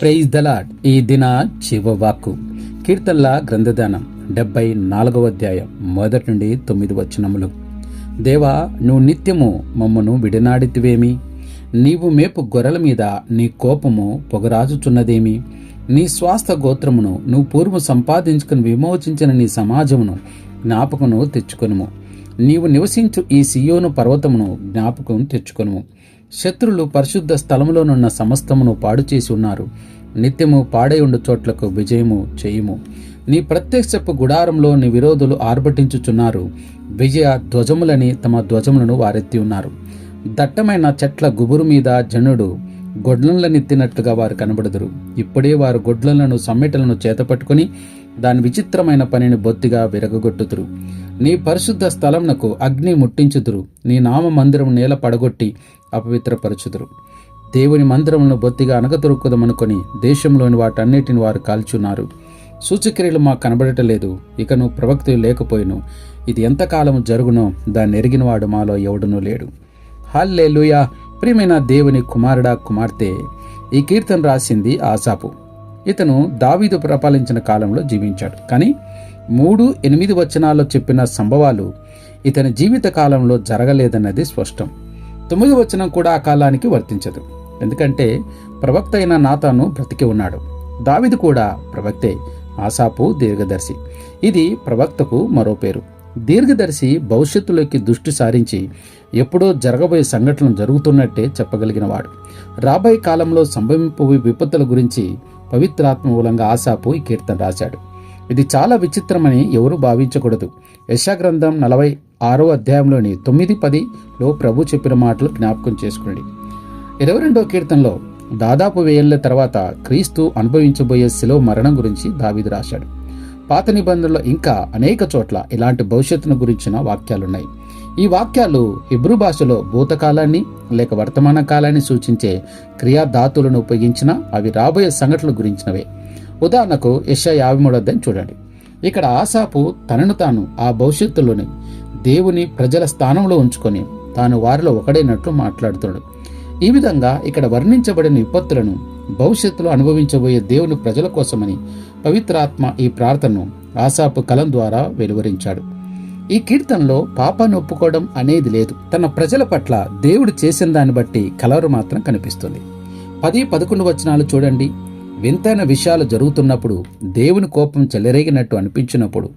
Praise the Lord ఈ దిన చివవాకు కీర్తనల గ్రంథదానం డెబ్బై నాలుగవ అధ్యాయం మొదటి నుండి తొమ్మిది వచనములు. దేవా నువ్వు నిత్యము మమ్మను విడనాడితివేమి? నీవు మేపు గొర్రెల మీద నీ కోపము పొగరాజుచున్నదేమి? నీ స్వాస్థ గోత్రమును నువ్వు పూర్వం సంపాదించుకుని విమోచించిన నీ సమాజమును జ్ఞాపకమును తెచ్చుకొనుము. నీవు నివసించు ఈ సియోను పర్వతమును జ్ఞాపకం తెచ్చుకొనుము. శత్రులు పరిశుద్ధ స్థలములోనున్న సమస్తమును పాడు చేసి ఉన్నారు నిత్యము పాడై ఉండు చోట్లకు విజయము చేయుము. నీ ప్రత్యక్షపు గుడారంలో నీ విరోధులు ఆర్భటించుచున్నారు. విజయ ధ్వజములని తమ ధ్వజములను వారెత్తి ఉన్నారు. దట్టమైన చెట్ల గుబురు మీద జనుడు గొడ్లనెత్తినట్లుగా వారు కనబడుదురు. ఇప్పుడే వారు గొడ్లను సమ్మెటలను చేతపట్టుకుని దాని విచిత్రమైన పనిని బొత్తిగా విరగగొట్టుదురు. నీ పరిశుద్ధ స్థలంనకు అగ్ని ముట్టించుదురు. నీ నామ మందిరం నేల పడగొట్టి అపవిత్రపరచుదురు. దేవుని మందిరములను బొత్తిగా అనగదొరుకుదమనుకొని దేశంలోని వాటన్నిటిని వారు కాల్చున్నారు. సూచక్రియలు మాకు కనబడటలేదు. ఇకను నువ్వు ప్రవక్తి లేకపోయిను. ఇది ఎంతకాలం జరుగునో దాన్ని ఎరిగినవాడు మాలో ఎవడునూ లేడు. హల్లెలూయా! ప్రియమైన దేవుని కుమారుడా కుమార్తె! ఈ కీర్తన రాసింది ఆసాపు. ఇతను దావీదు ప్రపాలించిన కాలంలో జీవించాడు. కానీ మూడు ఎనిమిది వచనాల్లో చెప్పిన సంభవాలు ఇతని జీవిత కాలంలో జరగలేదన్నది స్పష్టం. తొమ్మిది వచనం కూడా ఆ కాలానికి వర్తించదు. ఎందుకంటే ప్రవక్త అయిన నాతాను బ్రతికి ఉన్నాడు. దావిది కూడా ప్రవక్తే ఆసాపు దీర్ఘదర్శి. ఇది ప్రవక్తకు మరో పేరు. దీర్ఘదర్శి భవిష్యత్తులోకి దృష్టి సారించి ఎప్పుడో జరగబోయే సంఘటనలు జరుగుతున్నట్టే చెప్పగలిగినవాడు. రాబోయే కాలంలో సంభవింపబోయే విపత్తుల గురించి పవిత్రాత్మ మూలంగా ఆశాపు ఈ కీర్తన రాశాడు. ఇది చాలా విచిత్రమని ఎవరు భావించకూడదు. యశాగ్రంథం నలభై ఆరో అధ్యాయంలోని తొమ్మిది పదిలో ప్రభు చెప్పిన మాటలు జ్ఞాపకం చేసుకోండి ఇరవై రెండో కీర్తనలో దాదాపు వేయేళ్ళ తర్వాత క్రీస్తు అనుభవించబోయే శిలో మరణం గురించి దావీదు రాశాడు. పాత నిబంధనలో ఇంకా అనేక చోట్ల ఇలాంటి భవిష్యత్తును గురించిన వాక్యాలున్నాయి. ఈ వాక్యాలు హిబ్రూ భాషలో భూతకాలాన్ని లేక వర్తమాన కాలాన్ని సూచించే క్రియాధాతులను ఉపయోగించిన అవి రాబోయే సంఘటనల గురించినవే. ఉదాహరణకు యశ యాభై చూడండి. ఇక్కడ ఆశాపు తనను తాను ఆ భవిష్యత్తులోని దేవుని ప్రజల స్థానంలో ఉంచుకొని తాను వారిలో ఒకడైనట్లు మాట్లాడుతాడు ఈ విధంగా ఇక్కడ వర్ణించబడిన విపత్తులను భవిష్యత్తులో అనుభవించబోయే దేవుని ప్రజల కోసమని పవిత్రాత్మ ఈ ప్రార్థనను ఆశాపు కలం ద్వారా వెలువరించాడు. ఈ కీర్తనలో పాపాన్ని ఒప్పుకోవడం అనేది లేదు. తన ప్రజల పట్ల దేవుడు చేసిన దాన్ని బట్టి కలవరు మాత్రం కనిపిస్తుంది. పది పదకొండు వచనాలు చూడండి. వింతైన విషయాలు జరుగుతున్నప్పుడు దేవుని కోపం చెలరేగినట్టు అనిపించినప్పుడు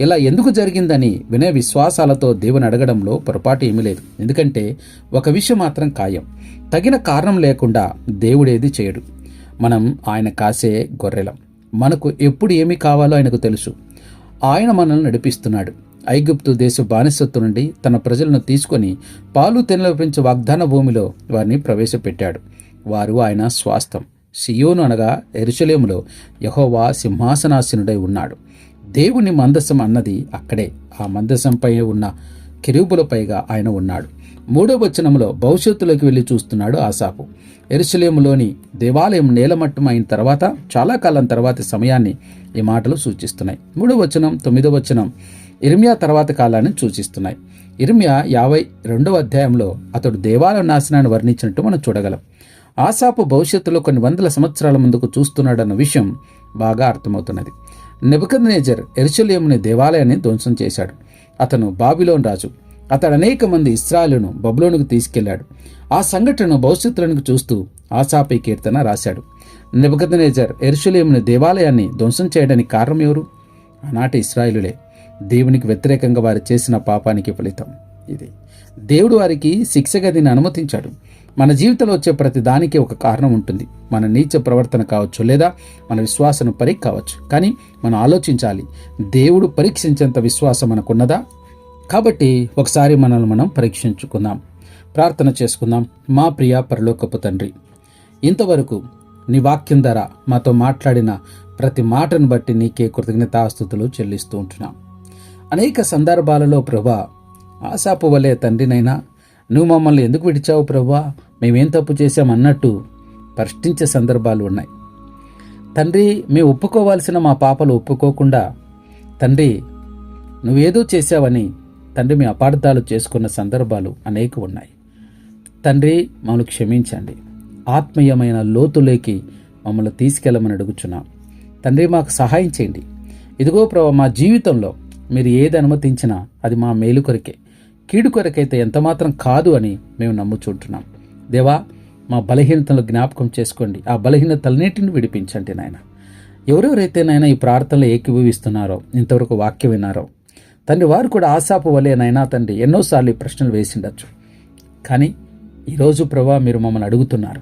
ఇలా ఎందుకు జరిగిందని వినయ విశ్వాసాలతో దేవుని అడగడంలో పొరపాటు ఏమీ లేదు. ఎందుకంటే ఒక విషయం మాత్రం ఖాయం. తగిన కారణం లేకుండా దేవుడేది చేయడు. మనం ఆయన కాసే గొర్రెలం. మనకు ఎప్పుడు ఏమి కావాలో ఆయనకు తెలుసు. ఆయన మనల్ని నడిపిస్తున్నాడు. ఐగుప్తు దేశ బానిసత్వం నుండి తన ప్రజలను తీసుకొని పాలు తెనలపించే వాగ్దాన భూమిలో వారిని ప్రవేశపెట్టాడు. వారు ఆయన స్వాస్థం. సియోను అనగా ఎరుసలేములో యహోవా సింహాసనాసనుడై ఉన్నాడు. దేవుని మందసం అన్నది అక్కడే. ఆ మందసంపై ఉన్న కిరూపులపైగా ఆయన ఉన్నాడు. మూడో వచనంలో భవిష్యత్తులోకి వెళ్ళి చూస్తున్నాడు ఆసాపు. ఎరుసలేములోని దేవాలయం నేలమట్టం అయిన తర్వాత చాలా కాలం తర్వాతి సమయాన్ని ఈ మాటలు సూచిస్తున్నాయి. మూడో వచనం తొమ్మిదో వచనం ఇర్మియా తర్వాత కాలాన్ని సూచిస్తున్నాయి. ఇర్మియా యాభై రెండవ అధ్యాయంలో అతడు దేవాలయ నాశనాన్ని వర్ణించినట్టు మనం చూడగలం. ఆసాపు భవిష్యత్తులో కొన్ని వందల సంవత్సరాల ముందుకు చూస్తున్నాడన్న విషయం బాగా అర్థమవుతున్నది. నెబుకద్నేజర్ ఎరుచలేముని దేవాలయాన్ని ధ్వంసం చేశాడు. అతను బాబిలోన్ రాజు. అతడు అనేక మంది ఇస్రాయలను బబులోనుకు తీసుకెళ్ళాడు. ఆ సంఘటనను భవిష్యత్తులను చూస్తూ ఆసాపై కీర్తన రాశాడు. నెబుకద్నేజర్ ఎరుషులేముని దేవాలయాన్ని ధ్వంసం చేయడానికి కారణం ఎవరు? ఆనాటి ఇస్రాయిలులే. దేవునికి వ్యతిరేకంగా వారు చేసిన పాపానికి ఫలితం ఇది. దేవుడు వారికి శిక్షగదిని అనుమతించాడు. మన జీవితంలో వచ్చే ప్రతి దానికి ఒక కారణం ఉంటుంది. మన నీచ ప్రవర్తన కావచ్చు లేదా మన విశ్వాసను పరీక్ష కావచ్చు. కానీ మనం ఆలోచించాలి దేవుడు పరీక్షించేంత విశ్వాసం మనకున్నదా? కాబట్టి ఒకసారి మనల్ని మనం పరీక్షించుకుందాం. ప్రార్థన చేసుకుందాం. మా ప్రియ పరలోకపు తండ్రి ఇంతవరకు నీ వాక్యం ధర మాతో మాట్లాడిన ప్రతి మాటను బట్టి నీకే కృతజ్ఞతాస్థుతులు చెల్లిస్తూ ఉంటున్నాం. అనేక సందర్భాలలో ప్రభా ఆశాపు వలె తండ్రినైనా నువ్వు మమ్మల్ని ఎందుకు విడిచావు ప్రభా మేమేం తప్పు చేశామన్నట్టు ప్రశ్నించే సందర్భాలు ఉన్నాయి. తండ్రి మేము ఒప్పుకోవాల్సిన మా పాపలు ఒప్పుకోకుండా తండ్రి నువ్వేదో చేశావని తండ్రి మీ అపార్థాలు చేసుకున్న సందర్భాలు అనేక ఉన్నాయి. తండ్రి మమ్మల్ని క్షమించండి. ఆత్మీయమైన లోతులోకి మమ్మల్ని తీసుకెళ్ళమని అడుగుచున్నాం. తండ్రి మాకు సహాయం చేయండి. ఇదిగో ప్రభా మా జీవితంలో మీరు ఏది అనుమతించినా అది మా మేలు కొరికే. కీడు కొరకైతే ఎంతమాత్రం కాదు అని మేము నమ్ముచుంటున్నాం. దేవా మా బలహీనతలు జ్ఞాపకం చేసుకోండి. ఆ బలహీనతలన్నిటిని విడిపించండి నాయన. ఎవరెవరైతే నాయన ఈ ప్రార్థనలు ఏకీభవిస్తున్నారో ఇంతవరకు వాక్యం విన్నారో తండ్రి వారు కూడా ఆశాపు వలె నైనా తండ్రి ఎన్నోసార్లు ఈ ప్రశ్నలు వేసిండొచ్చు. కానీ ఈరోజు ప్రభా మీరు మమ్మల్ని అడుగుతున్నారు.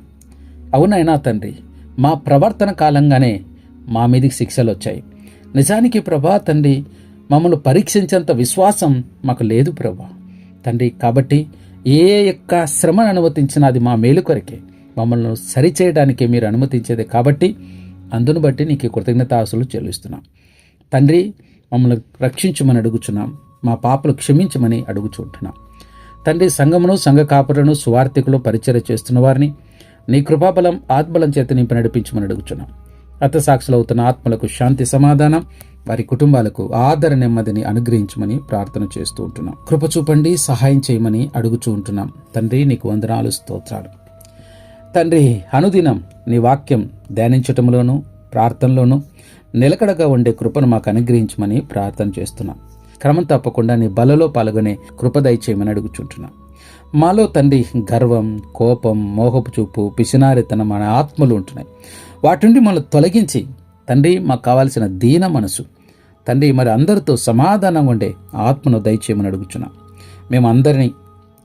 అవునైనా తండ్రి మా ప్రవర్తన కాలంగానే మా మీదకి శిక్షలు వచ్చాయి నిజానికి ప్రభా తండ్రి మమ్మల్ని పరీక్షించేంత విశ్వాసం మాకు లేదు ప్రభా. తండ్రి. కాబట్టి ఏ యొక్క శ్రమను అనుమతించినా అది మా మేలు కొరకే. మమ్మల్ని సరిచేయడానికి మీరు అనుమతించేది. కాబట్టి అందును బట్టి నీకు కృతజ్ఞతాసులు చెల్లిస్తున్నాం. తండ్రి మమ్మల్ని రక్షించమని అడుగుచున్నాం. మా పాపలు క్షమించమని అడుగుచుంటున్నాం తండ్రి సంఘమును సంఘ కాపులను సువార్థికులు పరిచయ చేస్తున్న వారిని నీ కృపాబలం ఆత్మలం చేత నింపి నడిపించమని అడుగుచున్నాం. అర్థసాక్షులు అవుతున్న ఆత్మలకు శాంతి సమాధానం. వారి కుటుంబాలకు ఆదర నెమ్మదిని అనుగ్రహించమని ప్రార్థన చేస్తూ ఉంటున్నాం. కృప చూపండి సహాయం చేయమని అడుగుచూ ఉంటున్నాం. తండ్రి నీకు వందనాలు స్తోత్రాలు. తండ్రి అనుదినం నీ వాక్యం ధ్యానించటంలోనూ ప్రార్థనలోనూ నిలకడగా ఉండే కృపను మాకు అనుగ్రహించమని ప్రార్థన చేస్తున్నాం. క్రమం తప్పకుండా నీ బలలో పాల్గొనే కృపదయ చేయమని అడుగుచుంటున్నాం మాలో తండ్రి గర్వం కోపం మోహపు చూపు పిసినారితనం అనే ఆత్మలు ఉంటున్నాయి. వాటి నుండి మనం తొలగించి తండ్రి మాకు కావాల్సిన దీన మనసు తండ్రి మరి అందరితో సమాధానం ఉండే ఆత్మను దయచేయమని అడుగుచున్నాం. మేము అందరినీ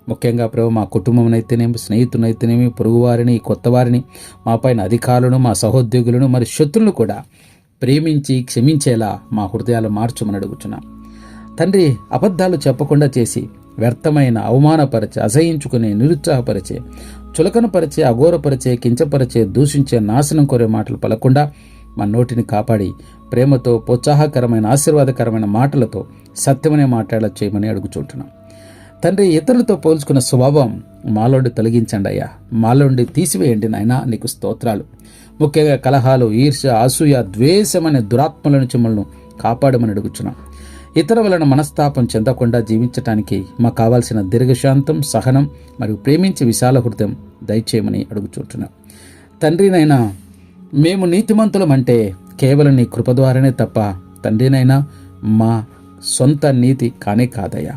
ముఖ్యంగా ప్రభు మా కుటుంబం స్నేహితునైతేనేమి పొరుగువారిని కొత్త వారిని మా పైన అధికారులను మా సహోద్యోగులను మరి శత్రులను కూడా ప్రేమించి క్షమించేలా మా హృదయాలు మార్చమని అడుగుచున్నాం. తండ్రి అబద్ధాలు చెప్పకుండా చేసి వ్యర్థమైన అవమానపరిచే అసహించుకునే నిరుత్సాహపరిచే చులకనపరిచే అఘోరపరిచే కించపరిచే దూషించే నాశనం కోరే మాటలు పలకుండా మన నోటిని కాపాడి ప్రేమతో ప్రోత్సాహకరమైన ఆశీర్వాదకరమైన మాటలతో సత్యమనే మాట్లాడ చేయమని అడుగుచుంటున్నాం. తండ్రి ఇతరులతో పోల్చుకున్న స్వభావం మాలోండి తొలగించండి అయ్యా. మాలోండి తీసివేయండి నాయన నీకు స్తోత్రాలు. ముఖ్యంగా కలహాలు ఈర్ష అసూయ ద్వేషమనే దురాత్మల నుంచి మనల్ని కాపాడమని అడుగుచున్నాం. ఇతర వలన మనస్తాపం చెందకుండా జీవించటానికి మాకు కావాల్సిన దీర్ఘశాంతం సహనం మరియు ప్రేమించి విశాల హృదయం దయచేయమని అడుగుచుంటున్నాం. తండ్రినైనా మేము నీతిమంతులం అంటే కేవలం నీ కృప ద్వారానే తప్ప తండ్రినైనా మా సొంత నీతి కానే కాదయ్యా.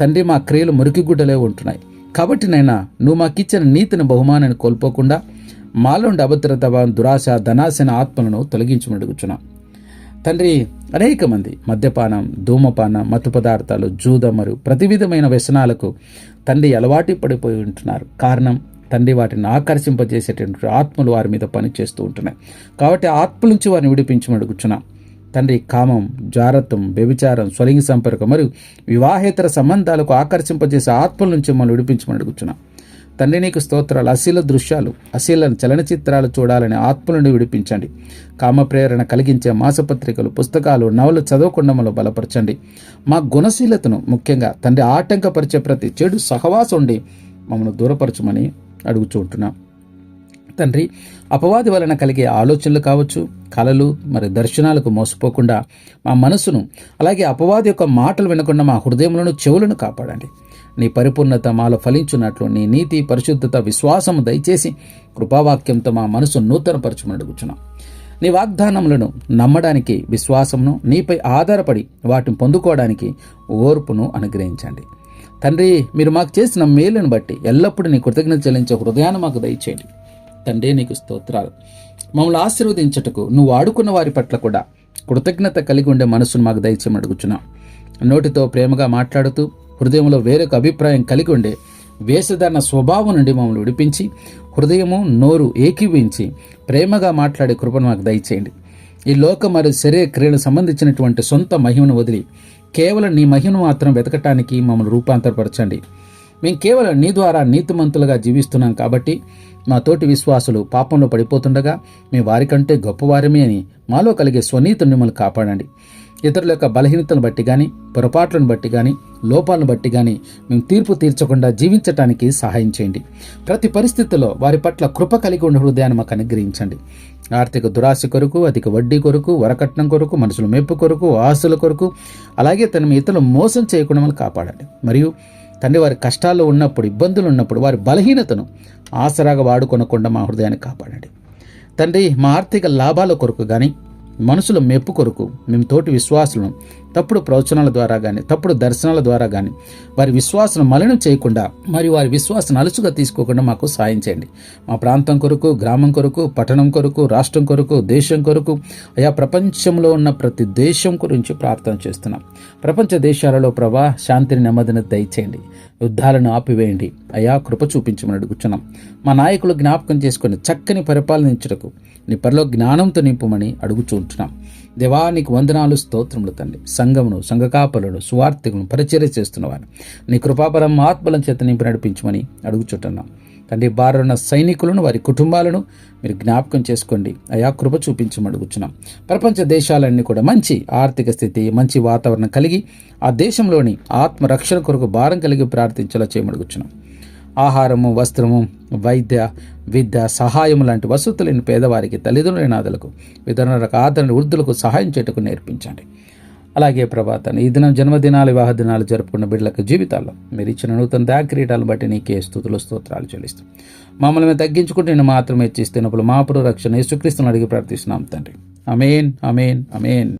తండ్రి మా క్రియలు మురికిగుడ్డలే ఉంటున్నాయి. కాబట్టి నైనా నువ్వు మాకిచ్చిన నీతిని బహుమానాన్ని కోల్పోకుండా మాలోండి అభద్రత దురాశ ధనాశన ఆత్మలను తొలగించమడుగుచున్నాం తండ్రి అనేక మంది మద్యపానం ధూమపానం మత్తు పదార్థాలు జూద మరియు ప్రతి విధమైన వ్యసనాలకు తండ్రి అలవాటు పడిపోయి ఉంటున్నారు. కారణం తండ్రి వాటిని ఆకర్షింపజేసేటటువంటి ఆత్మలు వారి మీద పనిచేస్తూ ఉంటున్నాయి. కాబట్టి ఆత్మ నుంచి వారిని విడిపించమని అడుగుచున్నాం. తండ్రి కామం జారత్వం వ్యభిచారం స్వలింగ సంపర్కం మరియు వివాహేతర సంబంధాలకు ఆకర్షింపజేసే ఆత్మల నుంచి మనం విడిపించమని అడుగుచున్నాం. తండ్రి నీకు స్తోత్రాలు అశీల దృశ్యాలు అశీల చలనచిత్రాలు చూడాలని ఆత్మలను విడిపించండి. కామ ప్రేరణ కలిగించే మాసపత్రికలు పుస్తకాలు నవలు చదవకుండా మనం బలపరచండి. మా గుణశీలతను ముఖ్యంగా తండ్రి ఆటంకపరిచే ప్రతి చెడు సహవాసం ఉండి మమ్మల్ని దూరపరచమని అడుగుచూ ఉంటున్నాం. తండ్రి అపవాది వలన కలిగే ఆలోచనలు కావచ్చు కళలు మరి దర్శనాలకు మోసపోకుండా మా మనసును అలాగే అపవాది యొక్క మాటలు వినకుండా మా హృదయములను చెవులను కాపాడండి. నీ పరిపూర్ణత మాలో ఫలించున్నట్లు నీ నీతి పరిశుద్ధత విశ్వాసము దయచేసి కృపావాక్యంతో మా మనసు నూతనపరచమని అడుగుచున్నాం. నీ వాగ్దానములను నమ్మడానికి విశ్వాసమును నీపై ఆధారపడి వాటిని పొందుకోవడానికి ఓర్పును అనుగ్రహించండి. తండ్రి మీరు మాకు చేసిన మేలును బట్టి ఎల్లప్పుడూ నీ కృతజ్ఞత చెల్లించే హృదయాన్ని మాకు దయచేయండి. తండ్రి నీకు స్తోత్రాలు. మమ్మల్ని ఆశీర్వదించటకు నువ్వు ఆడుకున్న వారి పట్ల కూడా కృతజ్ఞత కలిగి ఉండే మనసును మాకు దయచేయమని అడుగుచున్నాం. నోటితో ప్రేమగా మాట్లాడుతూ హృదయంలో వేరొక అభిప్రాయం కలిగి ఉండే వేషధారణ స్వభావం నుండి మమ్మల్ని విడిపించి హృదయము నోరు ఏకీవించి ప్రేమగా మాట్లాడే కృపను మాకు దయచేయండి. ఈ లోక మరియు శరీర క్రియలకు సంబంధించినటువంటి సొంత మహిమను వదిలి కేవలం నీ మహిమను మాత్రం వెతకటానికి మమ్మల్ని రూపాంతరపరచండి. మేము కేవలం నీ ద్వారా నీతిమంతులుగా జీవిస్తున్నాం కాబట్టి మా తోటి విశ్వాసులు పాపంలో పడిపోతుండగా మేము వారికంటే గొప్పవారమే అని మాలో కలిగే స్వనీతిని మిమ్మల్ని కాపాడండి. ఇతరుల యొక్క బలహీనతను బట్టి కానీ పొరపాట్లను బట్టి కానీ లోపాలను బట్టి కానీ మేము తీర్పు తీర్చకుండా జీవించటానికి సహాయం చేయండి. ప్రతి పరిస్థితుల్లో వారి పట్ల కృప కలిగి ఉన్న హృదయాన్ని మాకు అనుగ్రహించండి. ఆర్థిక దురాశ కొరకు అధిక వడ్డీ కొరకు వరకట్నం కొరకు మనుషుల మెప్పు కొరకు ఆస్తుల కొరకు అలాగే తన ఇతరులు మోసం చేయకుండా మనం కాపాడండి. మరియు తండ్రి వారి కష్టాల్లో ఉన్నప్పుడు ఇబ్బందులు ఉన్నప్పుడు వారి బలహీనతను ఆసరాగా వాడుకొనకుండా మా హృదయాన్ని కాపాడండి. తండ్రి మా ఆర్థిక లాభాల కొరకు కానీ మనసుల మెప్పు కొరకు మేము తోటి విశ్వాసులను తప్పుడు ప్రవచనాల ద్వారా కానీ తప్పుడు దర్శనాల ద్వారా కానీ వారి విశ్వాసం మలినం చేయకుండా మరి వారి విశ్వాసం అలుసుగా తీసుకోకుండా మాకు సాయం చేయండి. మా ప్రాంతం కొరకు గ్రామం కొరకు పట్టణం కొరకు రాష్ట్రం కొరకు దేశం కొరకు అయా ప్రపంచంలో ఉన్న ప్రతి దేశం గురించి ప్రార్థన చేస్తున్నాం. ప్రపంచ దేశాలలో ప్రభా శాంతిని నెమ్మదిని దయచేయండి. యుద్ధాలను ఆపివేయండి. అయా కృప చూపించమని అడుగుచున్నాం. మా నాయకులు జ్ఞాపకం చేసుకుని చక్కని పరిపాలనించుటకు నీ పరిలో జ్ఞానంతో నింపమని అడుగుచూ ఉంటున్నాం నీకు వందనాలు స్తోత్రములు తండ్రి. సంఘమును సంఘకాపలను సువార్థకులను పరిచర్య చేస్తున్నవారు. నీ కృపాపరం ఆత్మల చేత నింపి నడిపించమని అడుగుచుంటున్నాం. తండ్రి బారున్న సైనికులను వారి కుటుంబాలను మీరు జ్ఞాపకం చేసుకోండి. అయా కృప చూపించమడుగుచున్నాం ప్రపంచ దేశాలన్నీ కూడా మంచి ఆర్థిక స్థితి మంచి వాతావరణం కలిగి ఆ దేశంలోని ఆత్మరక్షణ కొరకు భారం కలిగి ప్రార్థించేలా చేయమడుగుచున్నాం ఆహారము వస్త్రము వైద్య విద్య సహాయం లాంటి వసతులేని పేదవారికి తల్లిదండ్రుల నాదులకు వితరణలకు ఆదరణ వృద్ధులకు సహాయం చేయటకు నేర్పించండి. అలాగే ప్రభాతాన్ని ఈ దినం జన్మదినాలు వివాహ దినాలు జరుపుకున్న బిడ్డలకు జీవితాల్లో మీరు ఇచ్చిన నూతన దాక్రీటాలను బట్టి నీకే స్థుతులు స్తోత్రాలు చెల్లిస్తాం మమ్మల్ని మేము తగ్గించుకుంటే నేను మాత్రమే ఇచ్చిస్తున్నప్పుడు మా పురు రక్షణ యేసుక్రీస్తుని అడిగి ప్రార్థిస్తున్నాం తండ్రి. అమేన్ అమేన్ అమేన్